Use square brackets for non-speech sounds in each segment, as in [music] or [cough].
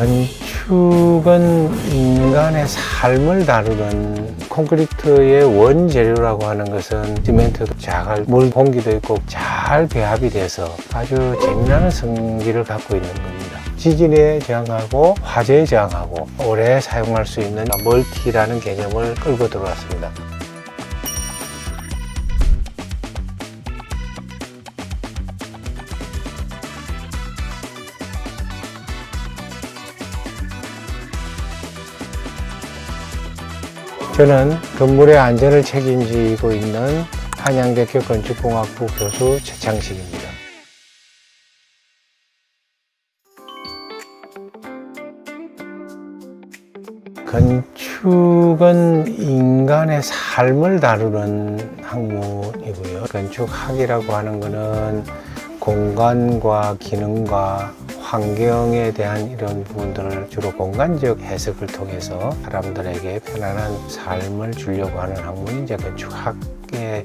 건축은 인간의 삶을 다루는 콘크리트의 원재료라고 하는 것은 시멘트도 잘, 물 공기도 있고 잘 배합이 돼서 아주 재미나는 성질을 갖고 있는 겁니다. 지진에 저항하고 화재에 저항하고 오래 사용할 수 있는 멀티라는 개념을 끌고 들어왔습니다. 저는 건물의 안전을 책임지고 있는 한양대교 건축공학부 교수 최창식입니다. 건축은 인간의 삶을 다루는 학문이고요. 건축학이라고 하는 것은 공간과 기능과 환경에 대한 이런 부분들을 주로 공간적 해석을 통해서 사람들에게 편안한 삶을 주려고 하는 학문이 이제 건축학의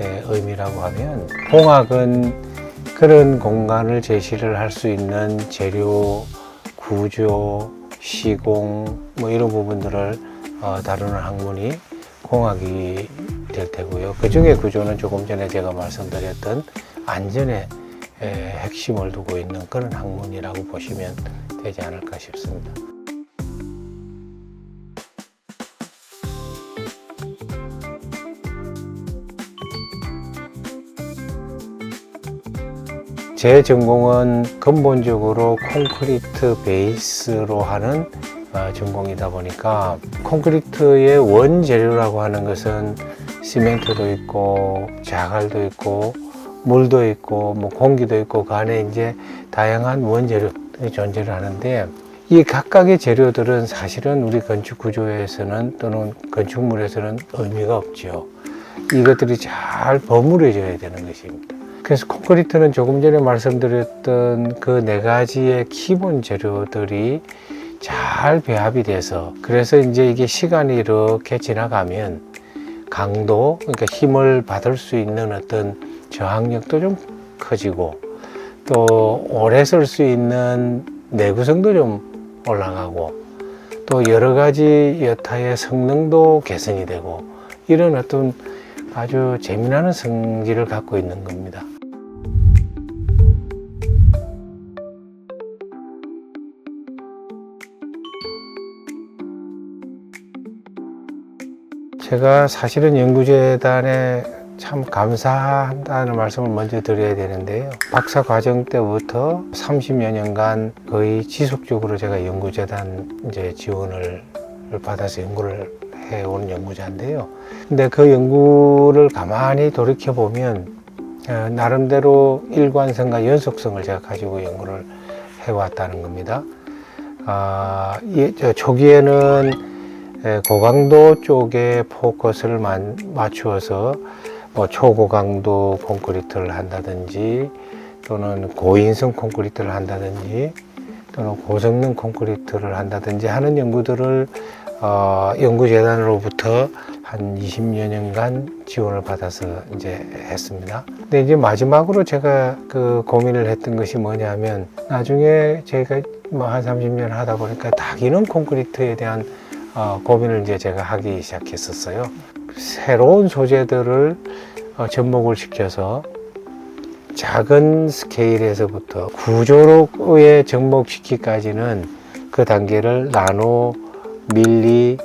에, 의미라고 하면 공학은 그런 공간을 제시를 할 수 있는 재료, 구조, 시공 뭐 이런 부분들을 어, 다루는 학문이 공학이 될 테고요. 그 중에 구조는 조금 전에 제가 말씀드렸던 안전의 에, 핵심을 두고 있는 그런 학문이라고 보시면 되지 않을까 싶습니다. 제 전공은 근본적으로 콘크리트 베이스로 하는 어, 전공이다 보니까 콘크리트의 원재료라고 하는 것은 시멘트도 있고 자갈도 있고 물도 있고 뭐 공기도 있고 그 안에 이제 다양한 원재료들이 존재를 하는데 이 각각의 재료들은 사실은 우리 건축 구조에서는 또는 건축물에서는 의미가 없죠. 이것들이 잘 버무려져야 되는 것입니다. 그래서 콘크리트는 조금 전에 말씀드렸던 그 네 가지의 기본 재료들이 잘 배합이 돼서 그래서 이제 이게 시간이 이렇게 지나가면 강도 그러니까 힘을 받을 수 있는 어떤 저항력도 좀 커지고 또 오래 쓸 수 있는 내구성도 좀 올라가고 또 여러 가지 여타의 성능도 개선이 되고 이런 어떤 아주 재미나는 성질을 갖고 있는 겁니다. 제가 사실은 연구재단에 참 감사한다는 말씀을 먼저 드려야 되는데요. 박사 과정 때부터 30여 년간 거의 지속적으로 제가 연구재단 이제 지원을 받아서 연구를 해온 연구자인데요. 근데 그 연구를 가만히 돌이켜 보면 어, 나름대로 일관성과 연속성을 제가 가지고 연구를 해왔다는 겁니다. 아, 초기에는 에, 고강도 쪽에 포커스를 만- 맞추어서 뭐 초고강도 콘크리트를 한다든지 또는 고인성 콘크리트를 한다든지 또는 고성능 콘크리트를 한다든지 하는 연구들을 어, 연구재단으로부터 한 20여 년간 지원을 받아서 이제 했습니다. 근데 이제 마지막으로 제가 그 고민을 했던 것이 뭐냐면 나중에 제가 뭐 한 30년 하다 보니까 다기능 콘크리트에 대한 어, 고민을 이제 제가 하기 시작했었어요. 새로운 소재들을 어, 접목을 시켜서 작은 스케일에서부터 구조로의 접목시키기까지는 그 단계를 나노, 밀리,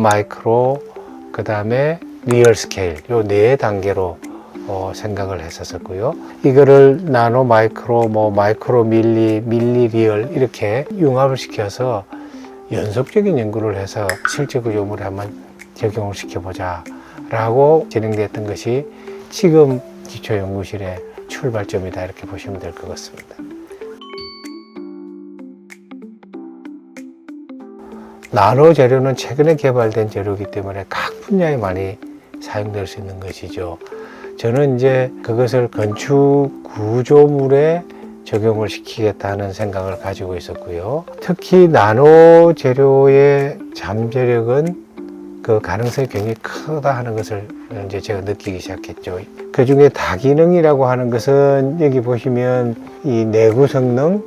마이크로, 그 다음에 리얼 스케일 요 네 단계로 어, 생각을 했었었고요. 이거를 나노, 마이크로, 뭐 마이크로, 밀리, 밀리, 리얼 이렇게 융합을 시켜서 연속적인 연구를 해서 실제 구조물에 한번 적용을 시켜보자 라고 진행됐던 것이 지금 기초연구실의 출발점이다 이렇게 보시면 될 것 같습니다. 나노 재료는 최근에 개발된 재료이기 때문에 각 분야에 많이 사용될 수 있는 것이죠. 저는 이제 그것을 건축 구조물에 적용을 시키겠다는 생각을 가지고 있었고요. 특히 나노 재료의 잠재력은 그 가능성이 굉장히 크다 하는 것을 이제 제가 느끼기 시작했죠. 그 중에 다기능이라고 하는 것은 여기 보시면 이 내구 성능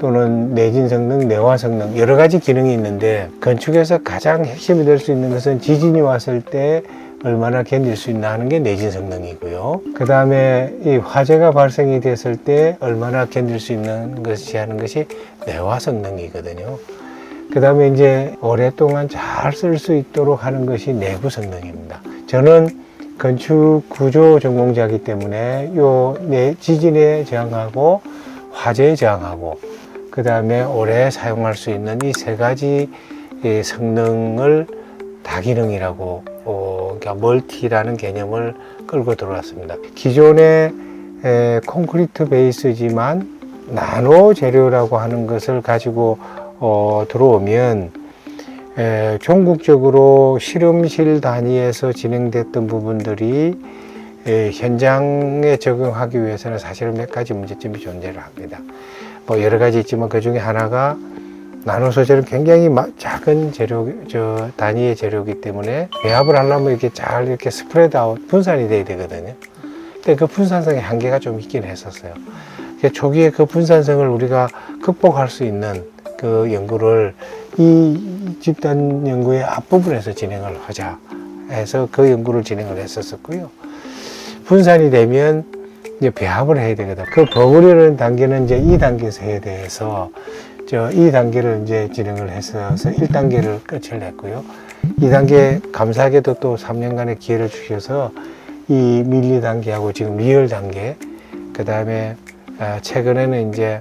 또는 내진 성능, 내화 성능 여러 가지 기능이 있는데 건축에서 가장 핵심이 될 수 있는 것은 지진이 왔을 때 얼마나 견딜 수 있나 하는 게 내진 성능이고요. 그 다음에 이 화재가 발생이 됐을 때 얼마나 견딜 수 있는 것이 하는 것이 내화 성능이거든요. 그 다음에 이제 오랫동안 잘 쓸 수 있도록 하는 것이 내부 성능입니다. 저는 건축 구조 전공자이기 때문에 요 내 지진에 저항하고 화재에 저항하고 그 다음에 오래 사용할 수 있는 이 세 가지 의 성능을 다기능이라고 어, 그러니까 멀티라는 개념을 끌고 들어왔습니다. 기존의 에, 콘크리트 베이스지만 나노 재료라고 하는 것을 가지고 어, 들어오면 에, 전국적으로 실험실 단위에서 진행됐던 부분들이 에, 현장에 적용하기 위해서는 사실은 몇 가지 문제점이 존재를 합니다. 뭐 여러 가지 있지만 그 중에 하나가 나노 소재는 굉장히 마- 작은 재료, 저 단위의 재료이기 때문에 배합을 하려면 이렇게 잘 이렇게 스프레드 아웃 분산이 돼야 되거든요. 근데 그 분산성의 한계가 좀 있긴 했었어요. 초기에 그 분산성을 우리가 극복할 수 있는 그 연구를 이 집단 연구의 앞부분에서 진행을 하자 해서 그 연구를 진행을 했었었고요. 분산이 되면 이제 배합을 해야 되거든. 그 버무리는 단계는 이제 2단계에서 해야 돼서 저 2단계를 이제 진행을 했어서 1단계를 끝을 냈고요. 2단계 감사하게도 또 3년간의 기회를 주셔서 이 밀리 단계하고 지금 리얼 단계, 그 다음에 아, 최근에는 이제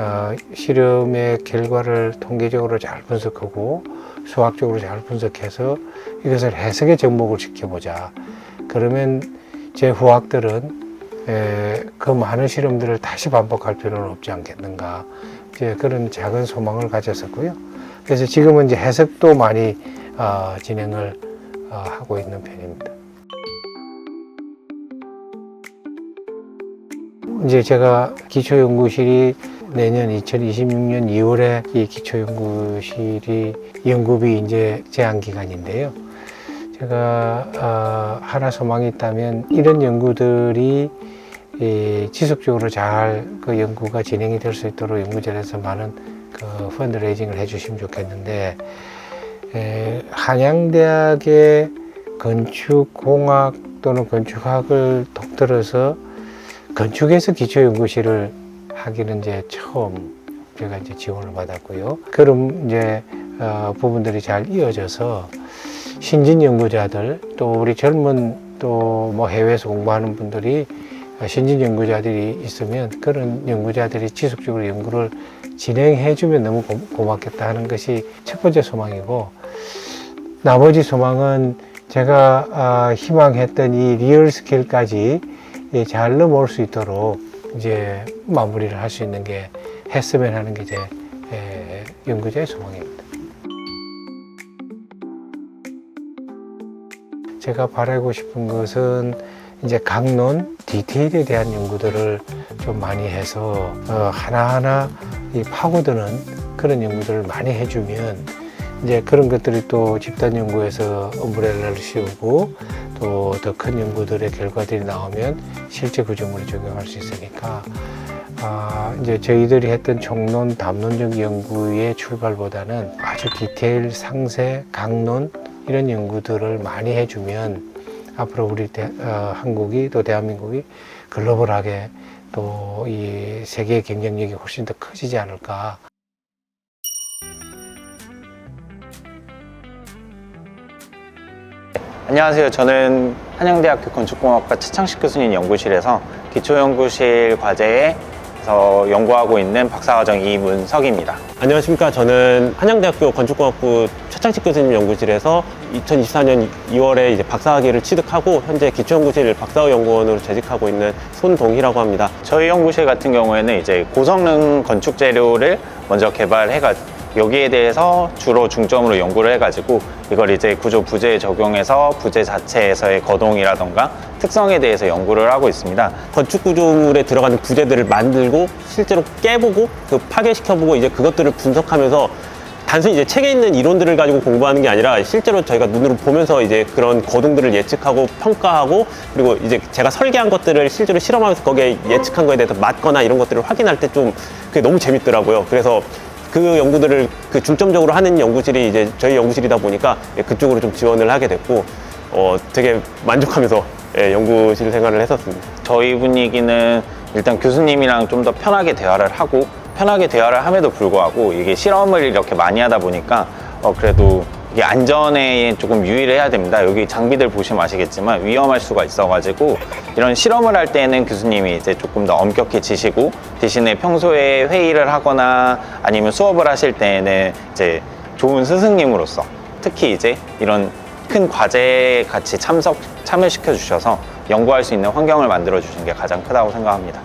어, 실험의 결과를 통계적으로 잘 분석하고 수학적으로 잘 분석해서 이것을 해석의 접목을 시켜보자. 그러면 제 후학들은 에, 그 많은 실험들을 다시 반복할 필요는 없지 않겠는가. 이제 그런 작은 소망을 가졌었고요. 그래서 지금은 이제 해석도 많이 어, 진행을 어, 하고 있는 편입니다. 이제 제가 기초연구실이 내년 2026년 2월에 이 기초연구실이 연구비 이제 제한 기간인데요. 제가 어, 하나 소망이 있다면 이런 연구들이 이 지속적으로 잘 그 연구가 진행이 될 수 있도록 연구자에서 많은 그 펀드레이징을 해주시면 좋겠는데 에, 한양대학의 건축공학 또는 건축학을 독들어서 건축에서 기초연구실을 하기는 이제 처음 제가 이제 지원을 받았고요. 그런 이제 어, 부분들이 잘 이어져서 신진 연구자들 또 우리 젊은 또 뭐 해외에서 공부하는 분들이 신진 연구자들이 있으면 그런 연구자들이 지속적으로 연구를 진행해 주면 너무 고, 고맙겠다 하는 것이 첫 번째 소망이고 나머지 소망은 제가 아, 희망했던 이 리얼 스케일까지 예, 잘 넘어올 수 있도록 이제 마무리를 할 수 있는 게 했으면 하는 게제 예, 연구자의 소망입니다. 제가 바라고 싶은 것은 이제 강론 디테일에 대한 연구들을 좀 많이 해서 어, 하나하나 이 파고드는 그런 연구들을 많이 해주면 이제 그런 것들이 또 집단 연구에서 엄브렐라를 씌우고 또 더 큰 연구들의 결과들이 나오면 실제 구조물에 적용할 수 있으니까 아, 이제 저희들이 했던 총론, 담론적 연구의 출발보다는 아주 디테일, 상세, 강론 이런 연구들을 많이 해주면 앞으로 우리 대, 어, 한국이 또 대한민국이 글로벌하게 또 이 세계 경쟁력이 훨씬 더 커지지 않을까. 안녕하세요. 저는 한양대학교 건축공학과 최창식 교수님 연구실에서 기초연구실 과제에 서 연구하고 있는 박사과정 이문석입니다. 안녕하십니까. 저는 한양대학교 건축공학부 최창식 교수님 연구실에서 2024년 2월에 이제 박사학위를 취득하고 현재 기초연구실 박사후 연구원으로 재직하고 있는 손동희라고 합니다. 저희 연구실 같은 경우에는 이제 고성능 건축 재료를 먼저 개발해가지고 여기에 대해서 주로 중점으로 연구를 해가지고 이걸 이제 구조 부재에 적용해서 부재 자체에서의 거동이라던가 특성에 대해서 연구를 하고 있습니다. 건축 구조물에 들어가는 부재들을 만들고 실제로 깨보고 그 파괴시켜보고 이제 그것들을 분석하면서 단순히 이제 책에 있는 이론들을 가지고 공부하는 게 아니라 실제로 저희가 눈으로 보면서 이제 그런 거동들을 예측하고 평가하고 그리고 이제 제가 설계한 것들을 실제로 실험하면서 거기에 예측한 거에 대해서 맞거나 이런 것들을 확인할 때 좀 그게 너무 재밌더라고요. 그래서 그 연구들을 그 중점적으로 하는 연구실이 이제 저희 연구실이다 보니까 예, 그쪽으로 좀 지원을 하게 됐고 어 되게 만족하면서 예, 연구실 생활을 했었습니다. 저희 분위기는 일단 교수님이랑 좀 더 편하게 대화를 하고 편하게 대화를 함에도 불구하고 이게 실험을 이렇게 많이 하다 보니까 어 그래도 이게 안전에 조금 유의를 해야 됩니다. 여기 장비들 보시면 아시겠지만 위험할 수가 있어가지고 이런 실험을 할 때는 교수님이 이제 조금 더 엄격해지시고 대신에 평소에 회의를 하거나 아니면 수업을 하실 때는 이제 좋은 스승님으로서 특히 이제 이런 큰 과제에 같이 참석 참여시켜 주셔서 연구할 수 있는 환경을 만들어 주신 게 가장 크다고 생각합니다.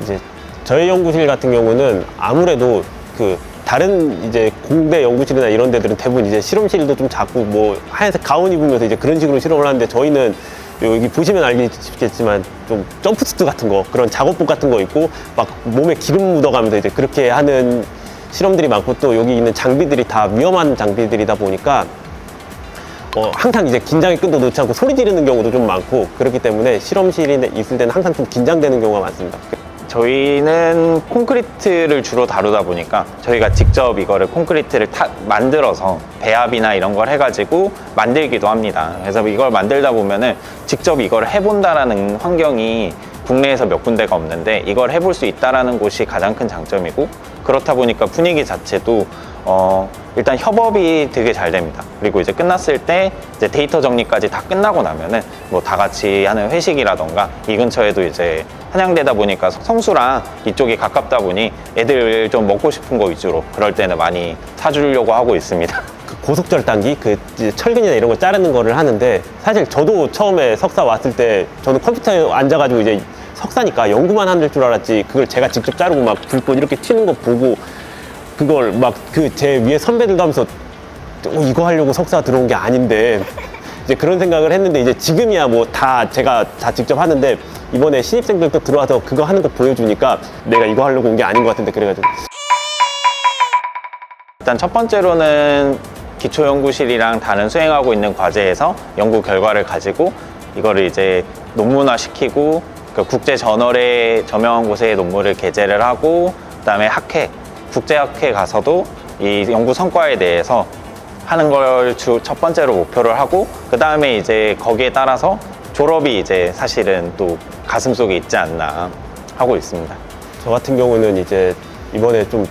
이제 저희 연구실 같은 경우는 아무래도 그 다른 이제 공대 연구실이나 이런 데들은 대부분 이제 실험실도 좀 작고 뭐 하얀색 가운 입으면서 이제 그런 식으로 실험을 하는데 저희는 여기 보시면 알겠지만 좀 점프스트 같은 거 그런 작업복 같은 거 있고 막 몸에 기름 묻어가면서 이제 그렇게 하는 실험들이 많고 또 여기 있는 장비들이 다 위험한 장비들이다 보니까 어, 항상 이제 긴장의 끈도 놓지 않고 소리 지르는 경우도 좀 많고 그렇기 때문에 실험실에 있을 때는 항상 좀 긴장되는 경우가 많습니다. 저희는 콘크리트를 주로 다루다 보니까 저희가 직접 이거를 콘크리트를 타- 만들어서 배합이나 이런 걸 해가지고 만들기도 합니다. 그래서 이걸 만들다 보면은 직접 이걸 해본다라는 환경이 국내에서 몇 군데가 없는데 이걸 해볼 수 있다라는 곳이 가장 큰 장점이고 그렇다 보니까 분위기 자체도 어, 일단 협업이 되게 잘 됩니다. 그리고 이제 끝났을 때 이제 데이터 정리까지 다 끝나고 나면은 뭐 다 같이 하는 회식이라던가 이 근처에도 이제 한양대다 보니까 성수랑 이쪽이 가깝다 보니 애들 좀 먹고 싶은 거 위주로 그럴 때는 많이 사주려고 하고 있습니다. [laughs] 그 고속절단기 그 철근이나 이런 거 자르는 거를 하는데 사실 저도 처음에 석사 왔을 때 저는 컴퓨터에 앉아가지고 이제 석사니까 연구만 하는 줄 알았지 그걸 제가 직접 자르고 막 불꽃 이렇게 튀는 거 보고 그걸 막 그 제 위에 선배들도 하면서 어, 이거 하려고 석사 들어온 게 아닌데 이제 그런 생각을 했는데 이제 지금이야 뭐 다 제가 다 직접 하는데 이번에 신입생들 또 들어와서 그거 하는 거 보여주니까 내가 이거 하려고 온 게 아닌 것 같은데 그래가지고. 일단 첫 번째로는 기초연구실이랑 다른 수행하고 있는 과제에서 연구 결과를 가지고 이거를 이제 논문화 시키고 그 국제 저널에 저명한 곳에 논문을 게재를 하고 그다음에 학회 국제학회 가서도 이 연구 성과에 대해서 하는 걸주첫 번째로 목표를 하고 그 다음에 이제 거기에 따라서 졸업이 이제 사실은 또 가슴 속에 있지 않나 하고 있습니다. 저 같은 경우는 이제 이번에 좀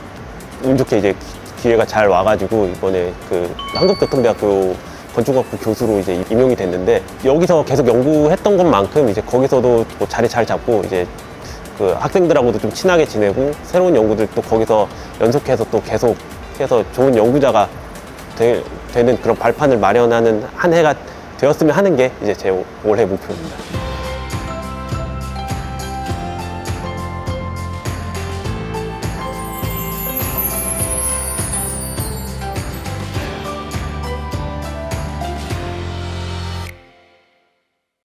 운 좋게 이제 기회가 잘 와가지고 이번에 그 한국교통대학교 건축학부 교수로 이제 임용이 됐는데 여기서 계속 연구했던 것만큼 이제 거기서도 뭐 자리 잘 잡고 이제 그 학생들하고도 좀 친하게 지내고 새로운 연구들 또 거기서 연속해서 또 계속 해서 좋은 연구자가 되, 는 그런 발판을 마련하는 한 해가 되었으면 하는 게 이제 제 올해 목표입니다.